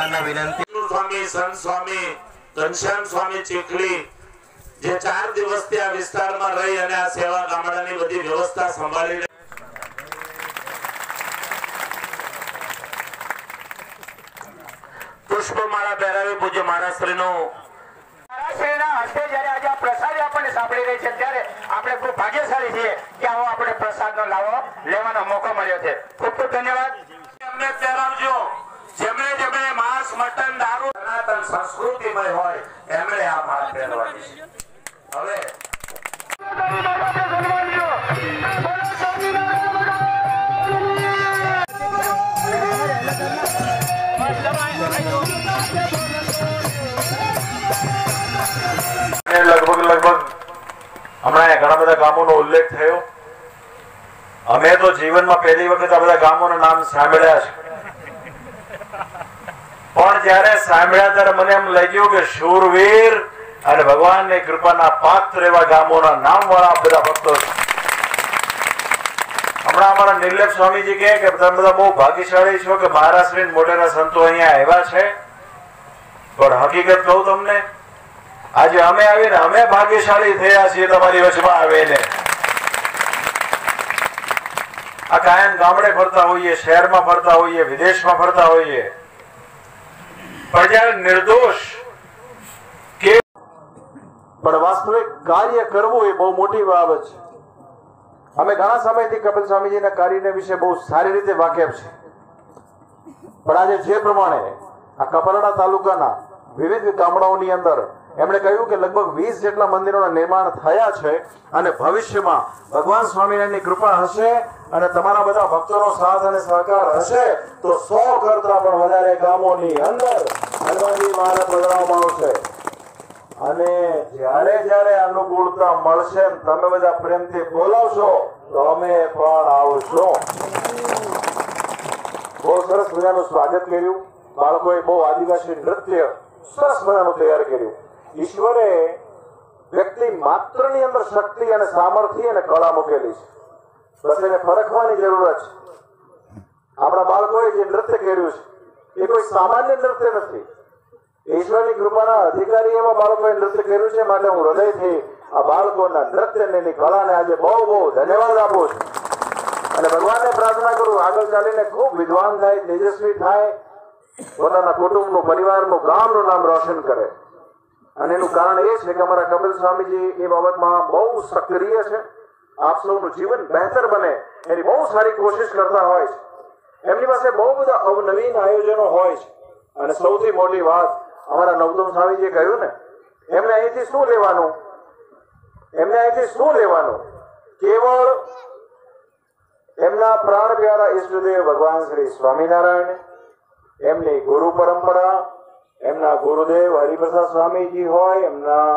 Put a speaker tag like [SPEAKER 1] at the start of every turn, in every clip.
[SPEAKER 1] સંસ્થાનના વિનંતી.
[SPEAKER 2] સ્વામી, સંત સ્વામી, ઘનશ્યામ સ્વામી ચીખલી, જે ચાર દિવસથી આ વિસ્તારમાં રહી અને આ સેવા ગામડાની બધી વ્યવસ્થા સંભાળી પુષ્પમાળા પહેરાવી પૂજ્ય મહારાષ્ટ્રીનું
[SPEAKER 3] નું પ્રસાદ સાંભળી રહી છે, ત્યારે આપણે ખૂબ ભાગ્યશાળી છીએ કે આવો આપણે પ્રસાદનો લાવો લેવાનો મોકો મળ્યો છે. ખૂબ ખૂબ ધન્યવાદ.
[SPEAKER 2] અમને પહેરાવજો. જેમણે જેમણે માંસ, મટન, દારૂ, સનાતન સંસ્કૃતિમય હોય, એમણે આ ભાગ પહેરવાની હવે
[SPEAKER 4] લગભગ લગભગ હમણાં ઘણા બધા ગામોનો ઉલ્લેખ થયો. અમે તો જીવનમાં પહેલી વખત આ બધા ગામોના નામ સાંભળ્યા છે. પણ જ્યારે સાંભળ્યા ત્યારે મને એમ લાગ્યું કે શૂરવીર અને ભગવાનની કૃપાના પાત્ર એવા ગામોના નામ વાળા બધા ભક્તો હમણાં અમારા નિર્લેપ સ્વામીજી કહે કે તમે બધા બહુ ભાગ્યશાળી છો કે મહારાષ્ટ્રની મોટેરા સંતો અહીંયા આવ્યા છે. પણ હકીકત કહું તમને, આજે અમે આવીને અમે ભાગ્યશાળી થયા છીએ તમારી વચમાં આવીને. આ કાયમ ગામડે ફરતા હોઈએ, શહેરમાં ફરતા હોઈએ, વિદેશમાં ફરતા હોઈએ. પણ નિર્દોષ. કે પણ વાસ્તવિક કાર્ય કરવું એ બહુ મોટી બાબત છે. અમે ઘણા સમયથી કપિલ સ્વામીજીના કાર્યને વિશે બહુ સારી રીતે વાકેફ છે. પણ આજે જે પ્રમાણે આ કપરાડા તાલુકાના વિવિધ ગામડાઓની અંદર એમણે કહ્યું કે લગભગ વીસ જેટલા મંદિરોના નિર્માણ થયા છે અને ભવિષ્યમાં ભગવાન સ્વામિનારાયણની કૃપા હશે અને તમારા બધા ભક્તોનો સાથ અને સહકાર હશે તો સો કરતા પણ વધારે ગામોની અંદર હનુમાનજી મહારાજ બદલાવવામાં આવશે. અને જ્યારે જ્યારે અનુકૂળતા મળશે તમે બધા પ્રેમથી બોલાવશો, તો અમે પણ આવશો. બહુ સરસ મજાનું સ્વાગત કર્યું. બાળકોએ બહુ આદિવાસી નૃત્ય સરસ મજાનું તૈયાર કર્યું. ઈશ્વરે વ્યક્તિ માત્રની અંદર શક્તિ અને સામર્થ્ય અને કળા મૂકેલી છે. બસ એને પરખવાની જરૂરત છે આપણા બાળકોએ જે નૃત્ય કર્યું છે, એ કોઈ સામાન્ય નૃત્ય નથી. ઈશ્વરની કૃપાના અધિકારી એવા બાળકોએ નૃત્ય કર્યું છે માટે હું હૃદયથી આ બાળકોના નૃત્ય અને એની કળાને આજે બહુ બહુ ધન્યવાદ આપું છું. અને ભગવાનને પ્રાર્થના કરું, આગળ ચાલીને ખૂબ વિદ્વાન થાય, તેજસ્વી થાય, પોતાના કુટુંબનું, પરિવારનું, ગામનું નામ રોશન કરે. અને એનું કારણ એ છે કે અમારા કપિલ સ્વામીજી એ બાબતમાં બહુ સક્રિય છે. આપ સૌનું જીવન બહેતર બને, એની બહુ સારી કોશિશ કરતા હોય છે. એમની પાસે બહુ બધા અવનવીન આયોજનો હોય છે. અને સૌથી મોટી વાત અમારા નવતમ સ્વામીજીએ કહ્યું ને, એમને અહીંથી શું લેવાનું? એમને અહીંથી શું લેવાનું? કેવળ એમના પ્રાણ પ્યારા ઈષ્ટદેવ ભગવાન શ્રી સ્વામિનારાયણ, એમની ગુરુ પરંપરા, એમના ગુરુદેવ હરિપ્રસાદ સ્વામીજી હોય, એમના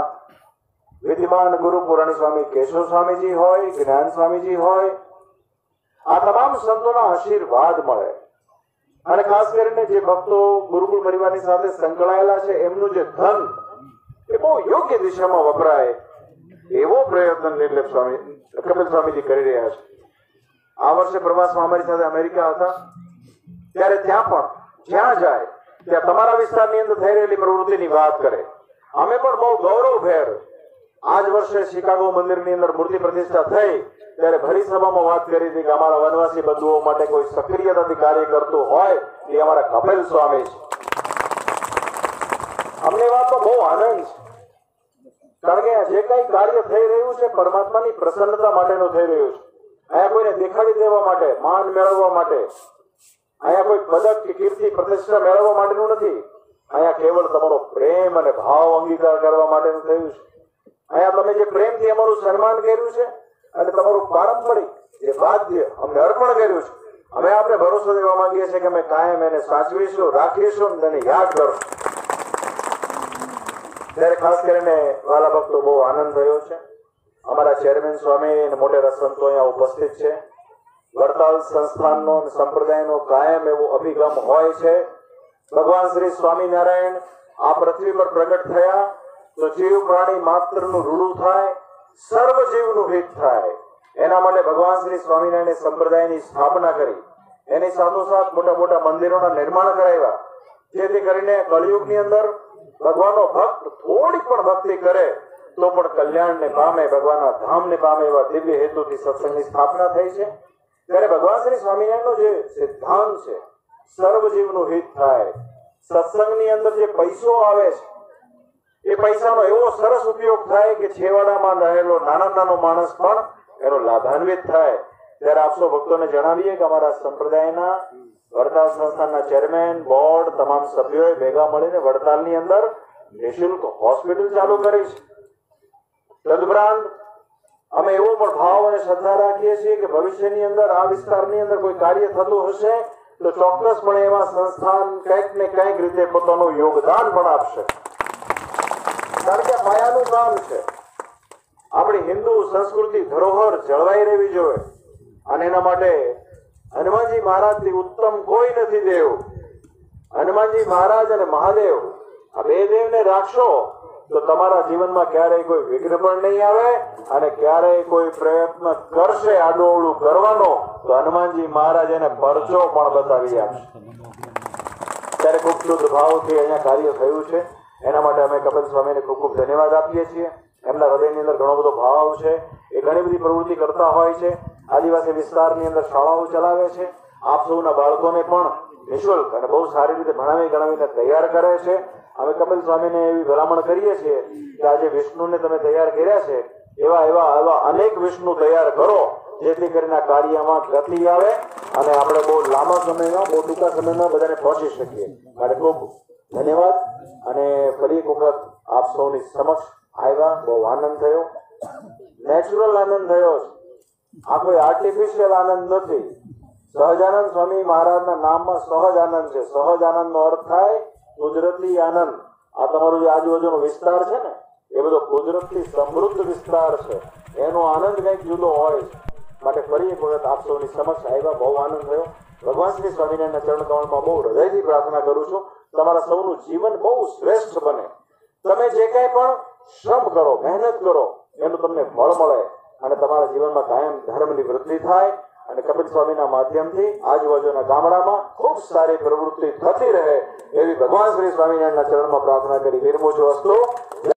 [SPEAKER 4] વિદ્યમાન ગુરુ પુરાણી સ્વામી કેશવ સ્વામીજી હોય જ્ઞાન સ્વામીજી હોય આ તમામ સંતોના આશીર્વાદ મળે અને ખાસ કરીને જે ભક્તો ગુરુકુળ પરિવારની સાથે સંકળાયેલા છે, એમનું જે ધન એ બહુ યોગ્ય દિશામાં વપરાય એવો પ્રયત્ન નિર્લેપ સ્વામી, કપિલ સ્વામીજી કરી રહ્યા છે. આ વર્ષે પ્રવાસમાં અમારી સાથે અમેરિકા હતા. ત્યારે ત્યાં પણ, જ્યાં જાય, ત્યાં તમારા વિસ્તારની અંદર થઈ રહેલી પ્રવૃત્તિની વાત કરે. અમે પણ બહુ ગૌરવભેર આજ વર્ષે શિકાગો મંદિરની અંદર મૂર્તિ પ્રતિષ્ઠા થઈ, ત્યારે ભરી સભામાં વાત કરી હતી કે અમારા વનવાસી બંધુઓ માટે કોઈ સક્રિયતાથી કાર્ય કરતું હોય, એ અમારા કપિલ સ્વામી છે. અમને વાત વાતનો બહુ આનંદ છે. કારણ કે જે કઈ કાર્ય થઈ રહ્યું છે, પરમાત્માની પ્રસન્નતા માટેનું થઈ રહ્યું છે. અહીંયા કોઈને દેખાડી દેવા માટે, માન મેળવવા માટે, અહીંયા કોઈ પદક કે કીર્તિ પ્રતિષ્ઠા મેળવવા માટેનું નથી. અહીંયા કેવળ તમારો પ્રેમ અને ભાવ અંગીકાર કરવા માટેનું થયું છે. અહીંયા તમે જે પ્રેમથી અમારું સન્માન કર્યું છે અને તમારું પારંપરિક જે વાદ્ય અમને અર્પણ કર્યું છે, અમે આપણે ભરોસો દેવા માંગીએ છીએ કે અમે કાયમ એને સાચવીશું, રાખીશું અને યાદ કરો ત્યારે ખાસ કરીને વાલા ભક્તો બહુ આનંદ થયો છે. અમારા ચેરમેન સ્વામી અને મોટેરા સંતો અહીંયા ઉપસ્થિત છે. વડતાલ સંસ્થાનનો સંપ્રદાયનો કાયમ એવો અભિગમ હોય છે. ભગવાન શ્રી સ્વામિનારાયણ આ પૃથ્વી પર પ્રગટ થયા. તો જીવ પ્રાણી માત્રનું રૂડું થાય, સર્વ જીવનું હિત થાય. એના માટે ભગવાન શ્રી સ્વામિનારાયણ સંપ્રદાયની સ્થાપના કરી. એની સાથોસાથ મોટા મોટા મંદિરોના નિર્માણ કરાવ્યા. જેથી કરીને કળિયુગની અંદર ભગવાનનો ભક્ત થોડી પણ ભક્તિ કરે, તો પણ કલ્યાણને પામે, ભગવાનના ધામને પામે એવા દિવ્ય હેતુથી સત્સંગની સ્થાપના થઈ છે. ત્યારે ભગવાન શ્રી સ્વામિનારાયણનો જે સિદ્ધાંત છે, સર્વ જીવનું હિત થાય. સત્સંગની અંદર જે પૈસો આવે છે એ પૈસાનો એવો સરસ ઉપયોગ થાય કે છેવાડામાં રહેલો નાનો નાનો માણસ પણ એનો લાભાન્વિત થાય. ત્યારે આપસો ભક્તોને જણાવીએ કે અમારા સંપ્રદાયના વડતાલ સંસ્થાનના ચેરમેન, બોર્ડ, તમામ સભ્યોએ ભેગા મળીને વડતાલની અંદર નિઃશુલ્ક હોસ્પિટલ ચાલુ કરી છે. તદુપરાંત અમે એવો પણ ભાવ અને શ્રદ્ધા રાખીએ છીએ કે ભવિષ્યની અંદર આ વિસ્તારની અંદર કોઈ કાર્ય થતું હશે તો ચોક્કસપણે એવા સંસ્થાન કંઈક ને કંઈક રીતે પોતાનું યોગદાન પણ આપશે. કારણ કે માયાનું કામ છે. આપણી હિન્દુ સંસ્કૃતિ ધરોહર જળવાઈ રહેવી જોઈએ. અને એના માટે હનુમાનજી મહારાજથી ઉત્તમ કોઈ નથી દેવ. હનુમાનજી મહારાજ અને મહાદેવ, આ બે દેવને રાખશો, તો તમારા જીવનમાં ક્યારેય કોઈ વિઘ્ન પણ નહીં આવે અને ક્યારેય કોઈ પ્રયત્ન કરશે આડોઅવળું કરવાનો, તો હનુમાનજી મહારાજ એને પરચો પણ બતાવી આપશે. ત્યારે ખૂબ શુદ્ધ ભાવથી અહીંયા કાર્ય થયું છે. એના માટે અમે કપિલ સ્વામીને ખૂબ ખૂબ ધન્યવાદ આપીએ છીએ. એમના હૃદયની અંદર ઘણો બધો ભાવ છે. એ ઘણી બધી પ્રવૃત્તિ કરતા હોય છે. આદિવાસી વિસ્તારની અંદર શાળાઓ ચલાવે છે. આપ સૌના બાળકોને પણ નિઃશુલ્ક અને બહુ સારી રીતે ભણાવી ગણાવીને તૈયાર કરે છે. અમે કપિલ સ્વામીને એવી ભલામણ કરીએ છીએ કે આજે વિષ્ણુને તમે તૈયાર કર્યા છે. એવા એવા એવા અનેક વિષ્ણુ તૈયાર કરો, જેથી કરીને કાર્યમાં ગતિ આવે અને આપણે બહુ લાંબા સમયમાં, બહુ ટૂંકા સમયમાં બધાને પહોંચી શકીએ. માટે ખૂબ ધન્યવાદ. અને ફરી એક વખત આપ સૌની સમક્ષ આવ્યા, બહુ આનંદ થયો. નેચરલ આનંદ થયો આ કોઈ આર્ટિફિશિયલ આનંદ નથી. સહજાનંદ સ્વામી મહારાજના નામમાં સહજ આનંદ છે. સહજ આનંદનો અર્થ થાય કુદરતી આનંદ. આ તમારો જે આજુબાજુનો વિસ્તાર છે ને, એ બધો કુદરતી સમૃદ્ધ વિસ્તાર છે. એનો આનંદ કંઈક જુદો હોય છે. માટે ફરી એક વખત આપ સૌની સમક્ષ આવ્યા, બહુ આનંદ થયો. ભગવાન શ્રી સ્વામિનારાયણના ચરણ કમળમાં બહુ હૃદયથી પ્રાર્થના કરું છું. તમારા સૌનું જીવન બહુ શ્રેષ્ઠ બને. તમે જે કાંઈ પણ શ્રમ કરો, મહેનત કરો, એનું તમને ફળ મળે અને તમારા જીવનમાં કાયમ ધર્મની વૃદ્ધિ થાય અને કપિલ સ્વામીના માધ્યમથી આજુબાજુના ગામડામાં ખૂબ સારી પ્રવૃત્તિ થતી રહે એવી ભગવાન શ્રી સ્વામિનારાયણના ચરણમાં પ્રાર્થના કરી. વિરમો છો અસ્તુ.